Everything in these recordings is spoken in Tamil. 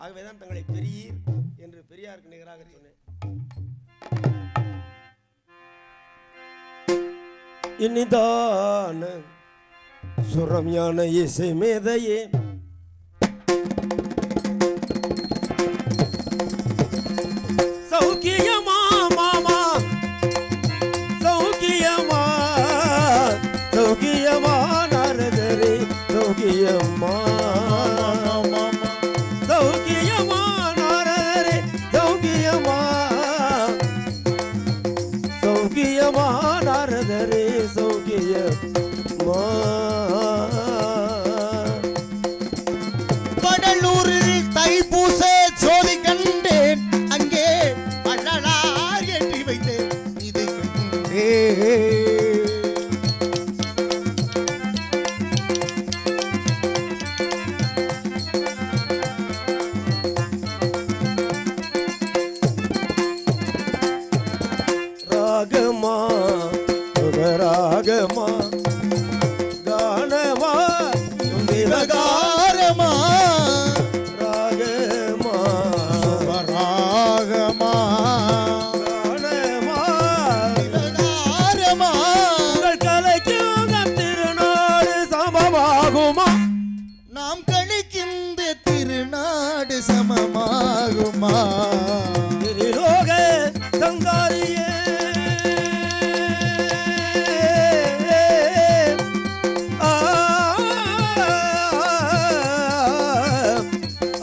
ஆகவேதான் தங்களை பெரியீர் என்று பெரியாருக்கு நிகராக சொன்னேன். இனிதான சுரம்யான இசை மேதையே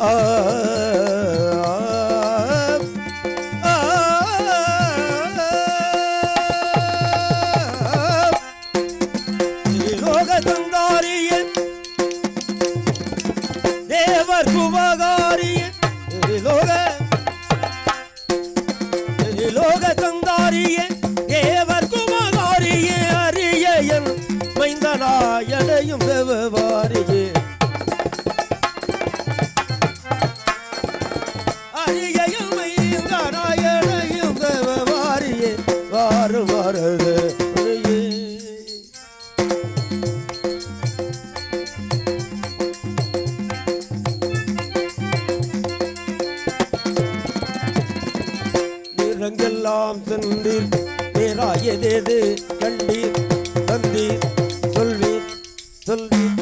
Uh, நேராயதேது கண்டீர் தந்தீர் சொல்வீர் சொல்வீர்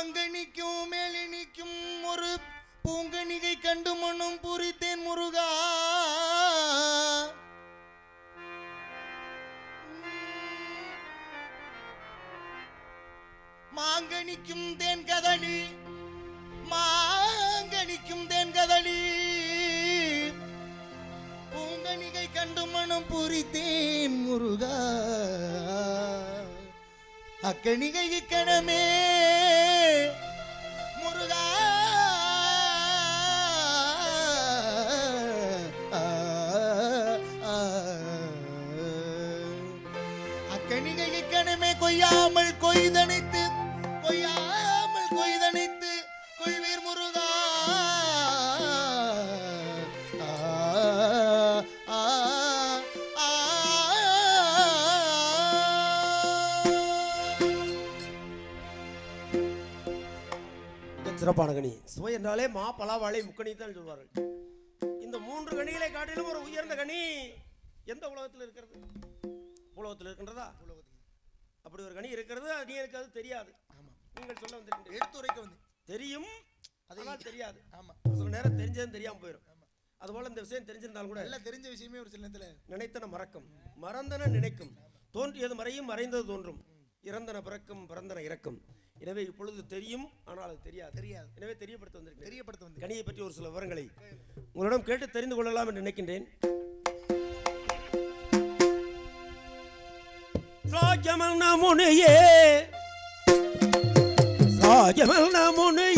மாங்கனிக்கும் மேலினிக்கும் ஒரு பூங்கனிகை கண்டு மண்ணும் புரித்தேன் முருகா. மாங்கனிக்கும் தேன் கதளி மாங்கனிக்கும் தேன் கதளி. பூங்கனிகை கண்டு மனம் புரித்தேன் முருகா. அக்கணிகை கணமே முருகா. அக்கணிகை கணமே கொய்யாமல் கொய்தனைத்து சிறப்பான கனி சுவை என்றாலே மா பலா வாழை முக்கணி தான் சொல்வார்கள். இந்த மூன்று கனிகளை காட்டிலும் ஒரு உயர்ந்த கனி எந்த உலகத்தில் இருக்கிறது? உலகத்தில் இருக்கின்றதா? அப்படி ஒரு கனி இருக்கிறது அது எனக்கு அது தெரியாது. ஆமா. நீங்கள் சொல்ல வந்திருக்கின்றீர்கள் எடுத்துரைக்க வந்து. தெரியும் அது- ஆனால் தெரியாது. ஆமா. ஒரு சில நேரம் தெரிஞ்சதும் தெரியாம போயிடும் அதுபோல இந்த விஷயம் தெரிஞ்சிருந்தாலும் கூட எல்லாம் தெரிஞ்ச விஷயமே ஒரு சில நேரத்துல நினைத்தன மறக்கும். மறந்தன நினைக்கும். தோன்றியது மறையும் மறைந்தது தோன்றும். இறந்தன பிறக்கும் பிறந்தன இறக்கும். எனவே இப்பொழுது தெரியும் ஆனால் அது தெரியாது. தெரியாது. எனவே தெரியப்படுத்த வந்திருக்கிறேன். தெரியப்படுத்த வந்து கனியை பற்றி ஒரு சில விவரங்களை உங்களிடம் கேட்டு தெரிந்து கொள்ளலாம் என்று நினைக்கின்றேன். ராஜமல்ன முனியே ராஜமல்ன முனியே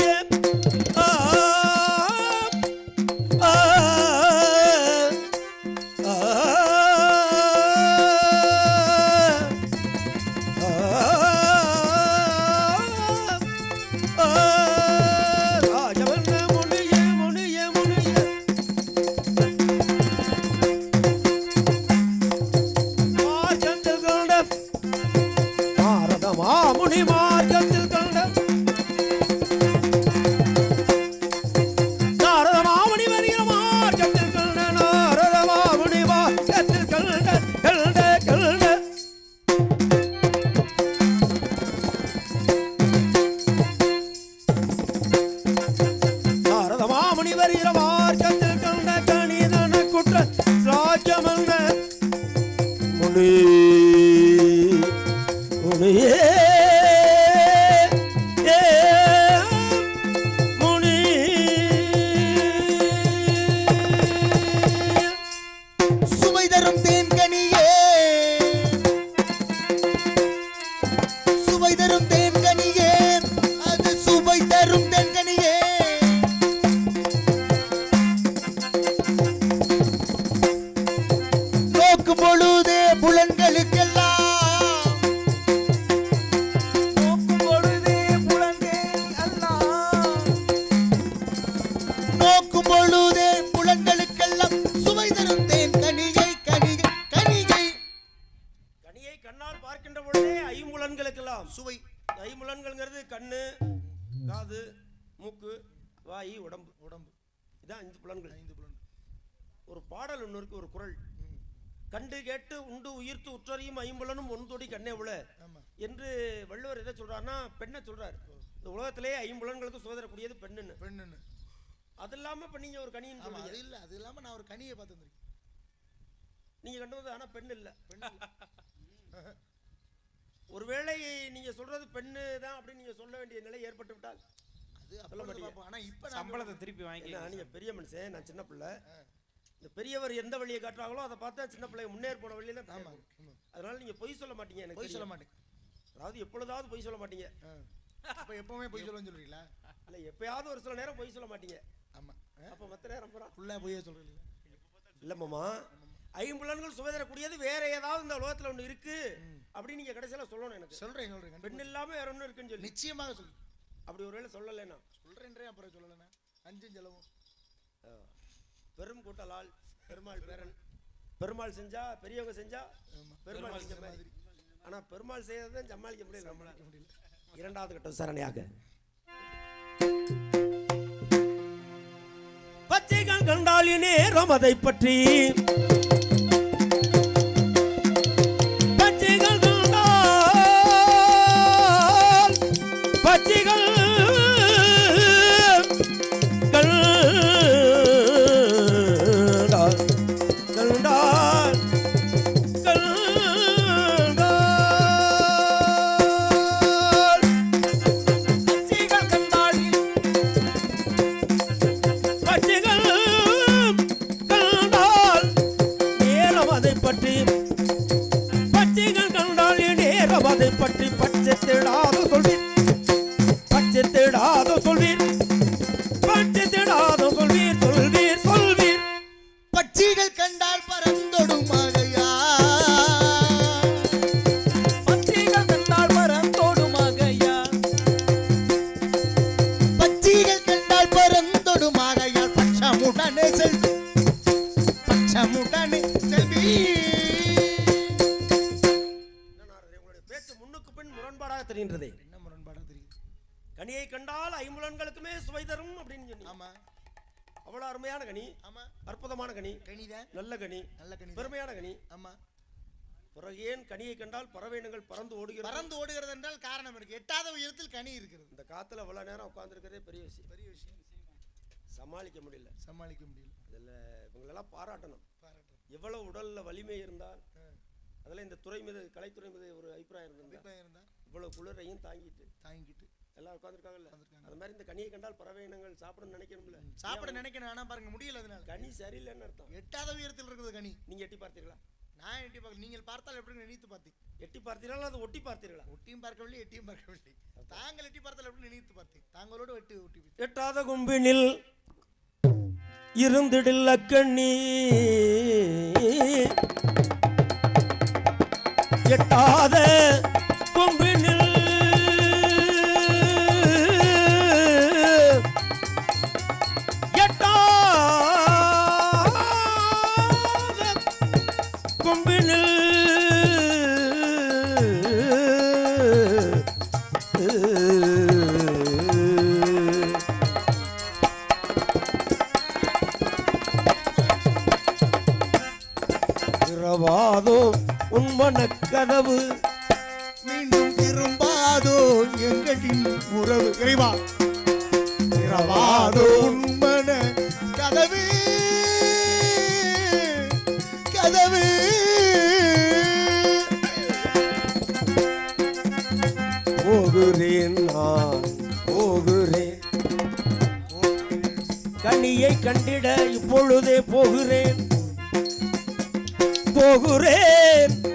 மார்க்கத்தில் கண்ட கணிதன குற்ற ராஜமல்ல முனி கண்ணால் பார்க்கின்ற பொழுதே ஐம்புலன்களுக்கெல்லாம். சுவை. ஐம்புலன்கள்ங்கிறது கண்ணு காது மூக்கு வாய் உடம்பு. உடம்பு. இதான் அஞ்சு புலன்கள். ஐந்து புலன் ஒரு பாடல் ஒன்று இருக்கு ஒரு குறள் கண்டு கேட்டு உண்டு உயிர்த்து உற்றறியும் ஐம்புலனும் ஒன்றொடி கண்ணே ஆமா. என்று வள்ளுவர் எதை சொல்றாருன்னா பெண்ணை சொல்றாரு. இந்த உலகத்திலே ஐம்புலன்களுக்கு சுதந்திரக்கூடியது பெண்ணுன்னு. பெண்ணுன்னு. அது இல்லாம இப்ப நீங்க ஒரு சொல்றீங்க அது இல்ல அது இல்லாம நான் ஒரு கனியை பார்த்து நீங்க கண்டு வந்து ஆனா பெண் இல்ல. பெண். ஒருவேளை நீங்க சொல்றது பெண்ணு தான் அப்படின்னு நீங்க சொல்ல வேண்டிய நிலை ஏற்பட்டு விட்டால் அது அப்பொழுது மாட்டீங்க. பார்ப்போம். ஆனா இப்ப நான் சம்பளத்தை திருப்பி வாங்கி ஏன்னா நீங்க பெரிய மனுஷன் நான் சின்ன பிள்ளை இந்த பெரியவர் எந்த வழியை காட்டுறாங்களோ அதை பார்த்தா சின்ன பிள்ளை முன்னேறி போன வழியில. ஆமா. அதனால நீங்க பொய் சொல்ல மாட்டீங்க எனக்கு பொய் சொல்ல. மாட்டேன் அதாவது எப்பொழுதாவது பொய் சொல்ல மாட்டீங்க. அப்ப எப்பவுமே பொய் சொல்லுவேன்னு சொல்றீங்களா இல்ல எப்பயாவது ஒரு சில நேரம் பொய் சொல்ல மாட்டீங்க ஆமா அப்ப மத்த நேரம் பூரா ஃபுல்லா பொய்யே சொல்றீங்களா இல்ல மாமா ஐம்புலன்கள் சுவைதரக்கூடியது வேற ஏதாவது இந்த உலகத்துல ஒண்ணு இருக்கு அப்படின்னு நீங்க கடைசியில சொல்லணும் எனக்கு. சொல்றேன் சொல்றேன் பெண். இல்லாம வேற ஒண்ணு இருக்குன்னு சொல்லி. நிச்சயமாக சொல்லு. அப்படி ஒருவேளை சொல்லலைன்னா சொல்றேன்றே அப்புறம் சொல்லலண்ணா. அஞ்சும் செலவும். பெரும் கூட்டலால் பெருமாள் பேரன். பெருமாள் செஞ்சா பெரியவங்க செஞ்சா. பெருமாள் செஞ்ச மாதிரி. ஆனா பெருமாள் செய்யறதை சமாளிக்க முடியல நம்மளால. இரண்டாவது கட்டம் சரணையாக. பச்சைகள் கண்டால் நேரம் அதை பற்றி சொன்னீங்க ஆமா. அவ்வளவு அருமையான கனி. ஆமா. அற்புதமான கனி. கனிதான் நல்ல கனி. நல்ல கனி பெருமையான கனி. ஆமா. பிறகு ஏன் கனியை கண்டால் பறவையினங்கள் பறந்து ஓடுகிறது. பறந்து ஓடுகிறது என்றால் காரணம் இருக்கு. எட்டாத உயரத்தில் கனி இருக்கிறது. இந்த காத்துல அவ்வளவு நேரம் உட்கார்ந்துருக்கிறதே பெரிய விஷயம். பெரிய விஷயம். சமாளிக்க முடியல. சமாளிக்க முடியல. இதில் இவங்களெல்லாம் பாராட்டணும். பாராட்டுறேன் எவ்வளவு உடல்ல வலிமை இருந்தால். அதில் இந்த துறை மீது கலைத்துறை மீது ஒரு அபிப்பிராயம் இருந்திருந்தா இப்ப இருந்தா? இவ்வளவு குளிரையும் தாங்கிட்டு தாங்கிட்டு. எல்லாம் உட்காந்துருக்காங்கல்ல. அது மாதிரி இந்த கனியை கண்டால் பறவை இனங்கள் சாப்பிடணும்னு நினைக்கணும்ல? சாப்பிட நினைக்கணும் ஆனா பாருங்க முடியல அதனால. கனி சரியில்லைன்னு அர்த்தம். எட்டாத உயரத்தில் இருக்குது கனி. நீங்க எட்டி பார்த்தீர்களா? நான் எட்டி பார்க்கல. நீங்கள் பார்த்தால் எப்படி நினைத்து பார்த்தேன் எட்டி பார்த்தீர்களா அது ஒட்டி பார்த்தீர்களா? ஒட்டியும் பார்க்கவில்லை எட்டியும் பார்க்கவில்லை. தாங்கள் எட்டி பார்த்தால் எப்படி நினைத்து பார்த்தேன் தாங்களோடு வெட்டி ஒட்டி விட்டு. எட்டாத கும்பினில் இருந்திடில் அக்கண்ணி. எட்டாத கதவு மீண்டும் திரும்பாதோ எங்களின் உறவு. இறைவா இரவாதோ உண்மன கதவு. கதவு. போகிறேன் நான் போகிறேன். கனியை கண்டிட இப்பொழுதே போகிறேன். போகிறேன்.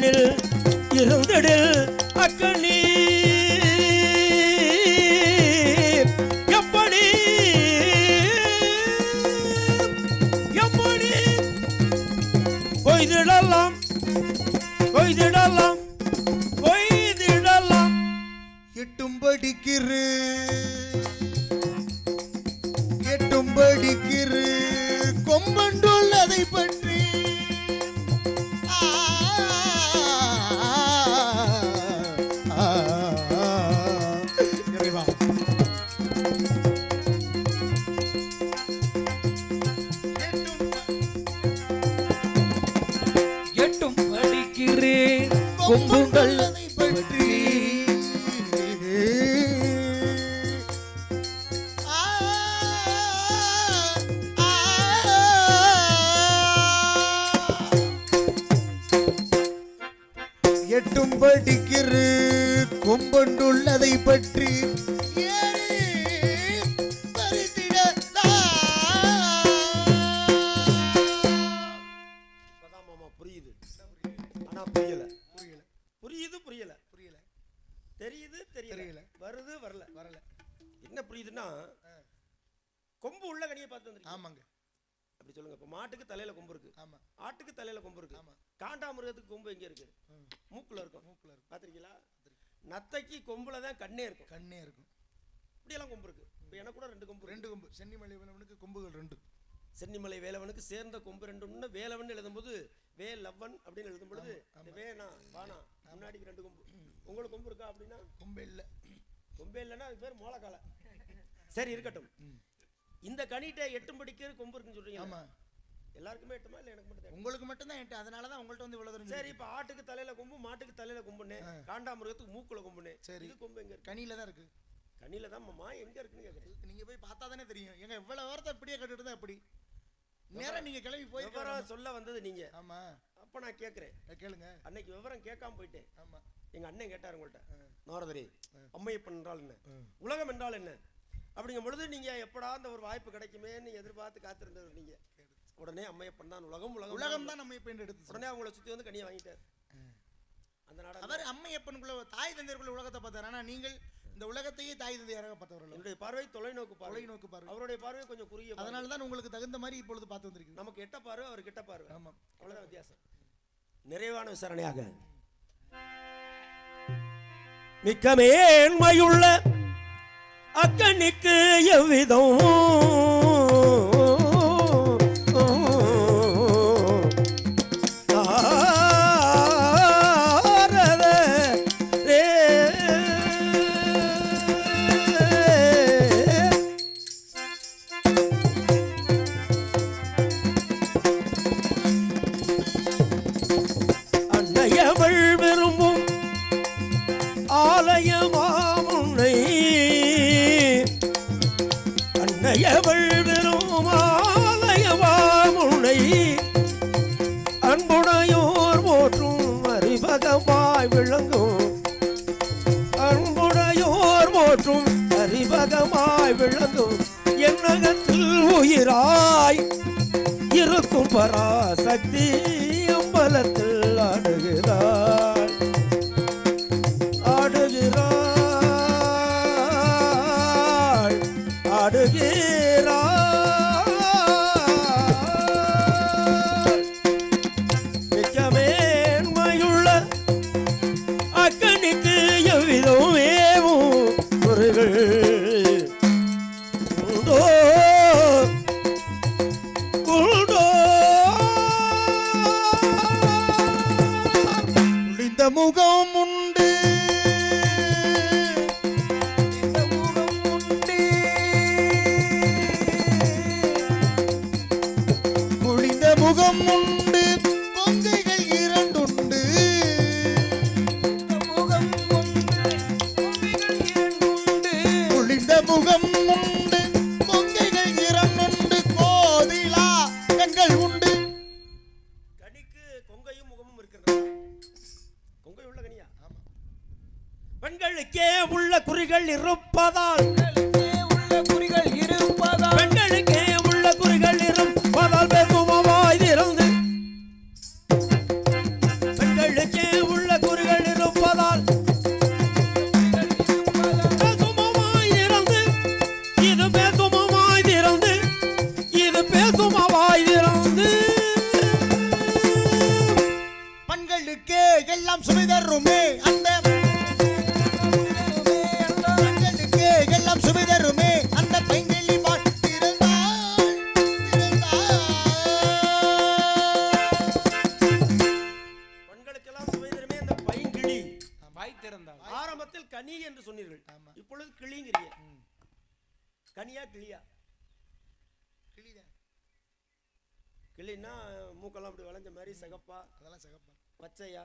கொம்பினில் இருந்திடில் ஆமாங்க. அப்படி சொல்லுங்க. இப்ப மாட்டுக்கு தலையில கொம்பு இருக்கு. ஆமா. ஆட்டுக்கு தலையில கொம்பு இருக்கு. ஆமா. காண்டாமிருகத்துக்கு கொம்பு எங்க இருக்கு. மூக்குல இருக்கும். மூக்குல இருக்கும். பாத்திருக்கீங்களா? நத்தைக்கு கொம்புல தான் கண்ணே இருக்கும். கண்ணே இருக்கும். இப்படியெல்லாம் கொம்பு இருக்கு. இப்போ எனக்கு கூட ரெண்டு கொம்பு ரெண்டு கொம்பு. சென்னிமலை வேலவனுக்கு கொம்புகள் ரெண்டு. சென்னிமலை வேலவனுக்கு சேர்ந்த கொம்பு ரெண்டு. வேலவன் எழுதும்போது வே லவ்வன் அப்படின்னு எழுதும் பொழுது இந்த வேணா வானா முன்னாடிக்கு ரெண்டு கொம்பு. உங்களுக்கு கொம்பு இருக்கா அப்படின்னா? கொம்பு இல்ல. கொம்பே இல்லைன்னா அது பேர் மோளக்காலை. சரி இருக்கட்டும். இந்த கனிட்ட எட்டும் படிக்கிற கொம்பு இருக்குன்னு சொல்றீங்க ஆமா. எல்லாருக்குமே எட்டுமா இல்லை எனக்கு மட்டும் உங்களுக்கு மட்டும் தான் என்கிட்ட அதனால தான் உங்கள்ட்ட வந்து இவ்வளவு தெரிஞ்சு சரி இப்போ ஆட்டுக்கு தலையில கொம்பு மாட்டுக்கு தலையில கொம்புன்னு காண்டாமிருகத்துக்கு மூக்குல கொம்புன்னு சரி. இது கொம்பு எங்க இருக்கு? கனியில தான் இருக்கு. கனியில தான் மாமா எங்க இருக்குன்னு கேக்குறேன் நீங்க போய் பார்த்தா தானே தெரியும். எங்க இவ்வளவு வாரத்தை இப்படியே கட்டுட்டு தான் எப்படி? நேரா நீங்க கிளம்பி போய் சொல்ல வந்தது நீங்க. ஆமா. அப்ப நான் கேக்குறேன். அஹ் கேளுங்க. அன்னைக்கு விவரம் கேட்காம போயிட்டேன். ஆமா. எங்க அண்ணன் கேட்டார் உங்கள்ட்ட. நாரதரி அம்மையப்பன் என்றால் என்ன? உலகம் என்றால் என்ன? அப்படிங்கும் பொழுது நீங்க எப்படா அந்த ஒரு வாய்ப்பு கிடைக்குமேன்னு எதிர்பார்த்து காத்திருந்தவர் நீங்க. உடனே அம்மையப்பன் தான் உலகம் உலகம் உலகம் தான் நம்ம இப்ப எடுத்து உடனே அவங்கள சுத்தி வந்து கனியை வாங்கிட்டார். அந்த நாடகம் அவர் அம்மையப்பனுக்குள்ள தாய் தந்தையருக்குள்ள உலகத்தை பார்த்தார். ஆனா நீங்கள் இந்த உலகத்தையே தாய் தந்தையராக பார்த்தவர்கள் என்னுடைய பார்வை தொலைநோக்கு பார்வை. தொலைநோக்கு பார்வை. அவருடைய பார்வை கொஞ்சம் குறுகிய. அதனால தான் உங்களுக்கு தகுந்த மாதிரி இப்பொழுது பார்த்து வந்திருக்கீங்க நமக்கு எட்ட பார்வை அவர் கிட்ட பார்வை. ஆமாம். அவ்வளவுதான் வித்தியாசம். நிறைவான விசாரணையாக. மிக்க மேன்மையுள்ள அக்கனுக்கு எவ்விதம்? ಶಕ್ತಿ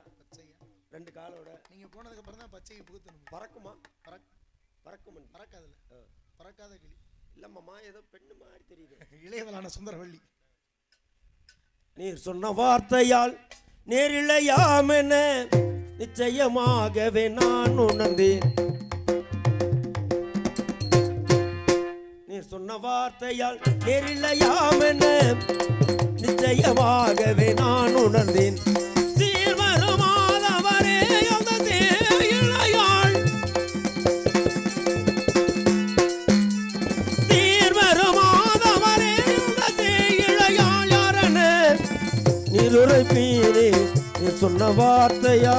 பச்சையா? ரெண்டு காலோட. நீங்க போனதுக்கு அப்புறம் தான் பச்சையை புகுத்தணும். பறக்குமா? பறக் பறக்கும்? பறக்காதுல பறக்காத கிளி. இல்லம்மாம்மா ஏதோ பெண்ணு மாதிரி தெரியுது. இளையவளான சுந்தரவள்ளி. நீர் சொன்ன வார்த்தையால் நீர் இளையாம் என்ன நிச்சயமாகவே நான் உணர்ந்தேன். நீர் சொன்ன வார்த்தையால் நேரில்லையாம் என்ன நிச்சயமாகவே நான் உணர்ந்தேன். உயிர் நீ சொன்ன வார்த்தையா?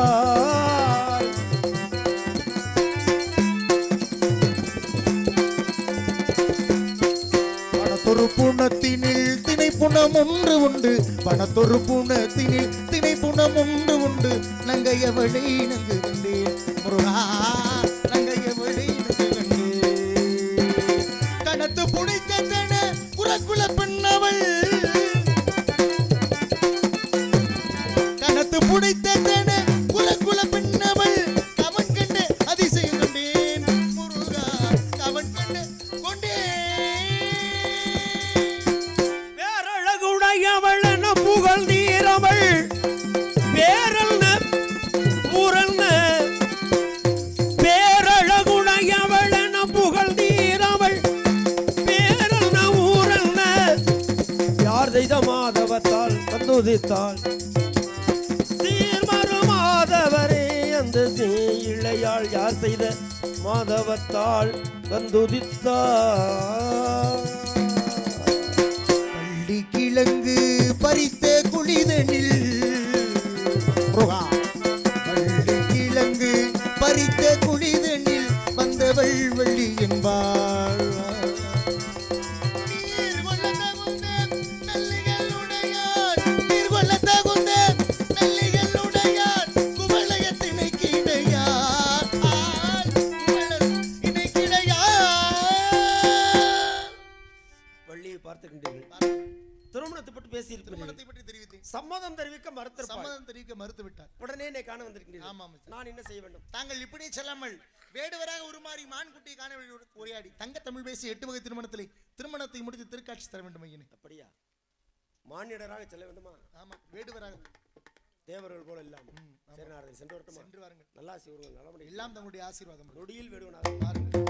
பணத்தொரு புணத்தினில் திணைப்புணம் ஒன்று உண்டு. பணத்தொரு புணத்தினில் புணம் ஒன்று உண்டு. நங்கையவளை நங்கு வந்தேன் முருகா. செய்த மாதவத்தாள் வந்துதித்தார் பள்ளி கிழங்கு பறித்த குளிதனில் இருக்கின்றது. நான் என்ன செய்ய வேண்டும்? தாங்கள் இப்படியே செல்லாமல் வேடுவராக உருமாறி மான்குட்டி காண உரையாடி தங்க தமிழ் பேசி எட்டு வகை திருமணத்திலே திருமணத்தை முடித்து திருக்காட்சி தர வேண்டும் ஐயனே. அப்படியா? மானிடராக செல்ல வேண்டுமா? ஆமாம் வேடுவராக. தேவர்கள் போல இல்லாம சரி நாரதர் சென்று வரட்டுமா? சென்று வாருங்கள். நல்லா செய்வர்கள் நல்லபடி எல்லாம் தங்களுடைய ஆசீர்வாதம். நொடியில் வேடுவனாக. பாருங்கள்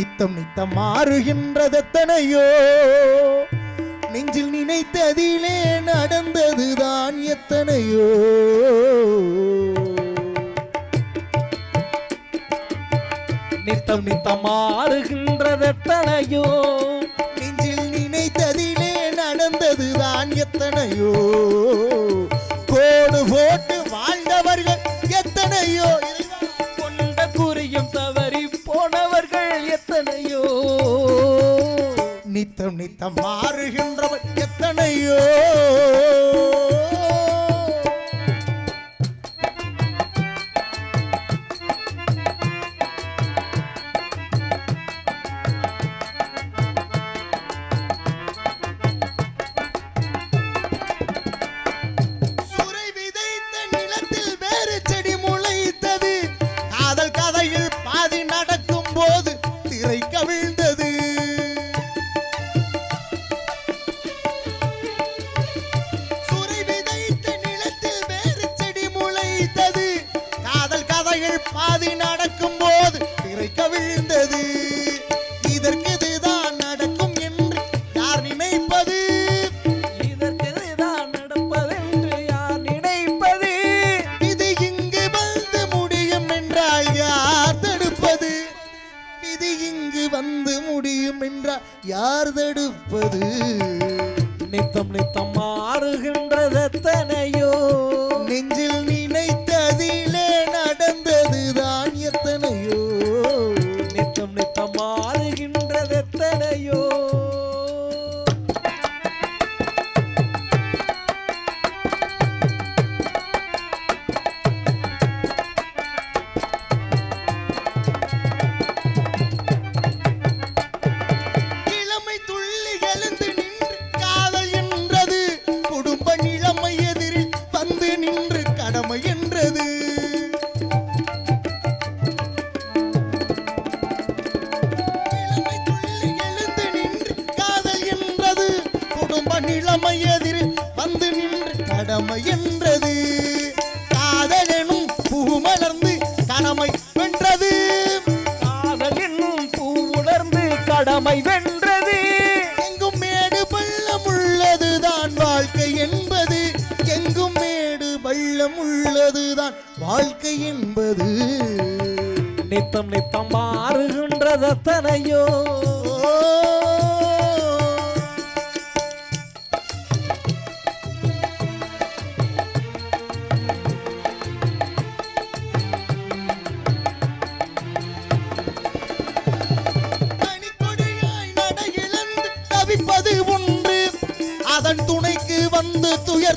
நித்தம் நித்தம் மாறுகின்றதெத்தனையோ நெஞ்சில் நினைத்ததிலே நடந்ததுதான் எத்தனையோ. நித்தம் நித்தம் மாறுகின்றதெத்தனையோ நெஞ்சில் நினைத்ததிலே நடந்ததுதான் எத்தனையோ. நித்தம் நித்தம் மாறுகின்றவன் எத்தனையோ.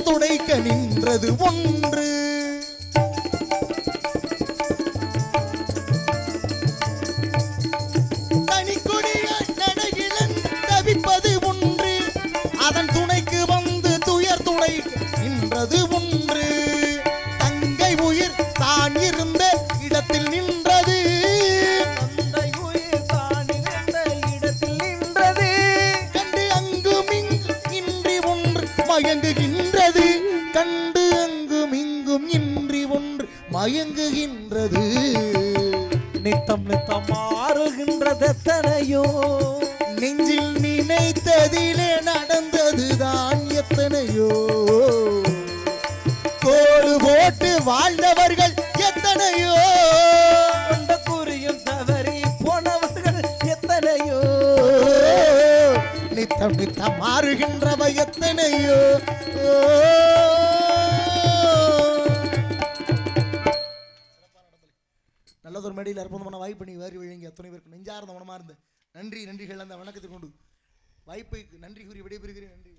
துடைக்க நின்றது ஒன்று. மயங்குகின்றது. நித்தம் நித்தம் மாறுகின்றதெத்தனையோ நெஞ்சில் நினைத்ததிலே நடந்ததுதான் எத்தனையோ. கோடு போட்டு வாழ்ந்தவர்கள் எத்தனையோ. குறியும் தவறி போனவர்கள் எத்தனையோ. நித்தம் நித்தம் மாறுகின்றவை எத்தனையோ. ஏதாவது ஒரு மேடையில் அற்புதமான வாய்ப்பு நீ வாரி விழுங்க துணை பேருக்கு நெஞ்சார்ந்த மனமாக இருந்தேன் நன்றி நன்றிகள். அந்த வணக்கத்தை கொண்டு வாய்ப்பைக்கு நன்றி கூறி விடைபெறுகிறேன். நன்றி.